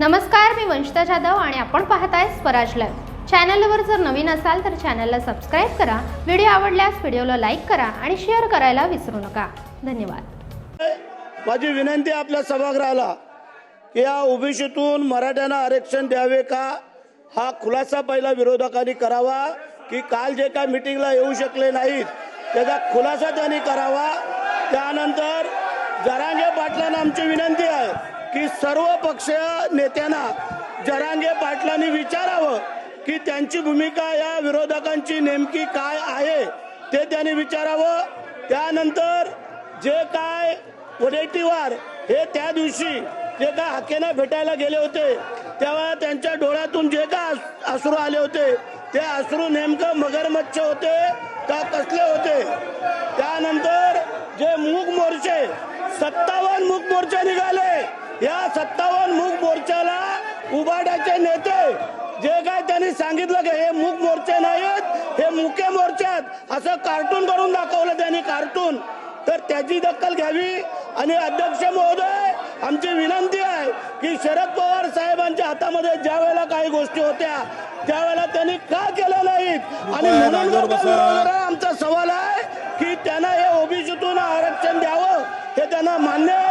नमस्कार मी वंशिता जाधव आणि आपण पाहताय स्वराज लाईव्ह. चॅनलवर जर नवीन असाल तर चॅनलला सबस्क्राईब करा व्हिडिओ आवडल्यास व्हिडिओला लाईक करा आणि शेअर करायला विसरू नका. धन्यवाद. माझी विनंती आपल्या सभागृहाला की या ओबीसीतून मराठ्यांना आरक्षण द्यावे का? हा खुलासा पहिला विरोधकांनी करावा की काल जे काय मिटिंगला येऊ शकले नाहीत त्याचा खुलासा त्यांनी करावा. त्यानंतर जरांगे पाटलांना आमची विनंती की सर्व पक्षीय नेत्यांना जरांगे पाटलांनी विचारावं की त्यांची भूमिका या विरोधकांची नेमकी काय आहे ते त्यांनी विचारावं. त्यानंतर जे काय वडेट्टीवार हे त्या दिवशी जे काय हाकेना भेटायला गेले होते तेव्हा त्यांच्या डोळ्यातून जे काय अश्रू आले होते ते अश्रू नेमकं मगरमच्छ होते का कसले होते? त्यानंतर जे मूग मोर्चे सत्तावन्न मूक मोर्चे निघाले. या सत्तावन्न मूग मोर्चाला उबाड्याचे नेते जे काय त्यांनी सांगितलं की हे मूग मोर्चे नाहीत हे मुके मोर्चे आहेत असं कार्टून करून दाखवलं त्यांनी कार्टून. तर त्याची दखल घ्यावी आणि अध्यक्ष महोदय आमची विनंती आहे की शरद पवार साहेबांच्या हातामध्ये ज्या वेळेला काही गोष्टी होत्या त्यावेळेला त्यांनी का केल्या नाहीत? आणि म्हणून आमचा सवाल आहे की त्यांना हे ओबीसीतून आरक्षण द्यावं हे त्यांना मान्य आहे?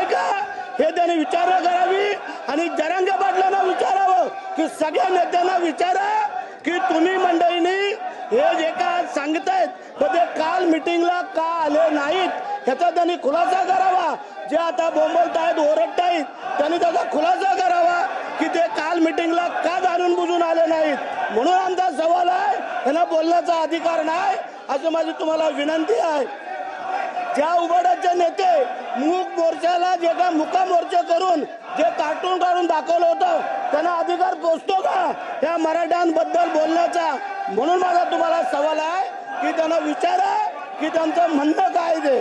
हे त्यांनी विचारणा करावी आणि जरांगे पाटलांना विचारावं की सगळ्या नेत्यांना विचारा की तुम्ही मंडळींनी हे जे का सांगतायत तर ते काल मिटिंगला का आले नाहीत ह्याचा त्यांनी खुलासा करावा. जे आता बोंबलतायत ओरडतायत त्यांनी त्याचा खुलासा करावा की ते काल मिटिंगला का जाणून बुजून आले नाहीत. म्हणून आमचा सवाल आहे त्यांना बोलण्याचा अधिकार नाही असं माझी तुम्हाला विनंती आहे. ज्या उघडाचे नेते मूक मोर्चाला जे का मुका मोर्चा करून जे कार्टून काढून दाखवलं होतं त्यांना अधिकार पोचतो का? या मराठ्यांबद्दल बोलण्याचा म्हणून माझा तुम्हाला सवाल आहे की त्यांना विचारा की त्यांचं म्हणणं काय ते.